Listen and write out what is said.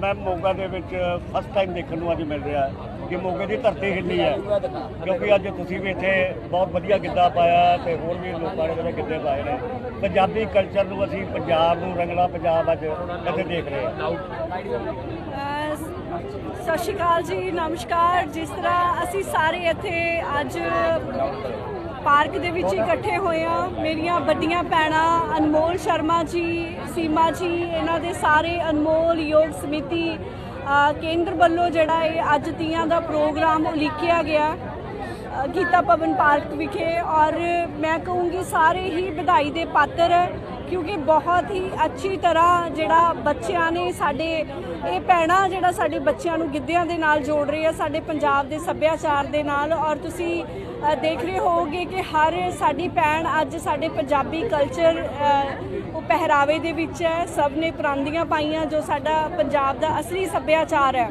ਮੈਂ ਮੋਗਾ ਦੇ ਵਿੱਚ ਫਸਟ ਟਾਈਮ ਦੇਖਣ ਨੂੰ ਅੱਜ ਮਿਲ ਰਿਹਾ ਕਿ ਮੋਗੇ ਦੀ ਧਰਤੀ ਹਿੱਲੀ ਹੈ। ਕਿਉਂਕਿ ਅੱਜ ਤੁਸੀਂ ਵੀ ਇੱਥੇ ਬਹੁਤ ਵਧੀਆ ਗਿੱਧਾ ਪਾਇਆ ਤੇ ਹੋਰ ਵੀ ਲੋਕਾਂ ਨੇ ਜਿਹੜੇ ਗਿੱਧੇ ਪਾਏ ਨੇ। ਪੰਜਾਬੀ ਕਲਚਰ ਨੂੰ ਅਸੀਂ ਪੰਜਾਬ ਨੂੰ ਰੰਗਲਾ ਪੰਜਾਬ ਅੱਜ ਇੱਥੇ ਦੇਖ ਰਹੇ ਹਾਂ। ਸਤਿ ਸ਼੍ਰੀ ਅਕਾਲ ਜੀ, ਨਮਸਕਾਰ। ਜਿਸ ਤਰ੍ਹਾਂ ਅਸੀਂ ਸਾਰੇ ਇੱਥੇ ਅੱਜ ਪਾਰਕ ਦੇ ਵਿੱਚ ਇਕੱਠੇ ਹੋਏ ਆ ਮੇਰੀਆਂ ਵੱਡੀਆਂ ਭੈਣਾਂ ਅਨਮੋਲ ਸ਼ਰਮਾ ਜੀ, ਸੀਮਾ ਜੀ, ਇਹਨਾਂ ਦੇ ਸਾਰੇ ਅਨਮੋਲ, ਯੋਗ ਸਮਿਤੀ ਕੇਂਦਰ ਵੱਲੋਂ ਜਿਹੜਾ ਇਹ ਅੱਜ ਤੀਆਂ ਦਾ ਪ੍ਰੋਗਰਾਮ ਉਲੀਕਿਆ ਗਿਆ ਗੀਤਾ ਭਵਨ ਪਾਰਕ ਵਿਖੇ। ਔਰ ਮੈਂ ਕਹੂੰਗੀ ਸਾਰੇ ਹੀ ਵਧਾਈ ਦੇ ਪਾਤਰ ਹੈ ਕਿਉਂਕਿ ਬਹੁਤ ਹੀ ਅੱਛੀ ਤਰ੍ਹਾਂ ਜਿਹੜਾ ਬੱਚਿਆਂ ਨੇ ਸਾਡੇ, ਇਹ ਪੈਣਾ ਜਿਹੜਾ ਸਾਡੇ ਬੱਚਿਆਂ ਨੂੰ ਗਿੱਧਿਆਂ ਦੇ ਨਾਲ ਜੋੜ ਰਹੀ ਹੈ ਸਾਡੇ ਪੰਜਾਬ ਦੇ ਸੱਭਿਆਚਾਰ ਦੇ ਨਾਲ। ਔਰ ਤੁਸੀਂ ਦੇਖ ਰਹੇ ਹੋਵੋਗੇ ਕਿ ਹਰ ਸਾਡੀ ਭੈਣ ਅੱਜ ਸਾਡੇ ਪੰਜਾਬੀ ਕਲਚਰ ਉਹ ਪਹਿਰਾਵੇ ਦੇ ਵਿੱਚ ਹੈ। ਸਭ ਨੇ ਪਰਾਂਦੀਆਂ ਪਾਈਆਂ ਜੋ ਸਾਡਾ ਪੰਜਾਬ ਦਾ ਅਸਲੀ ਸੱਭਿਆਚਾਰ ਹੈ।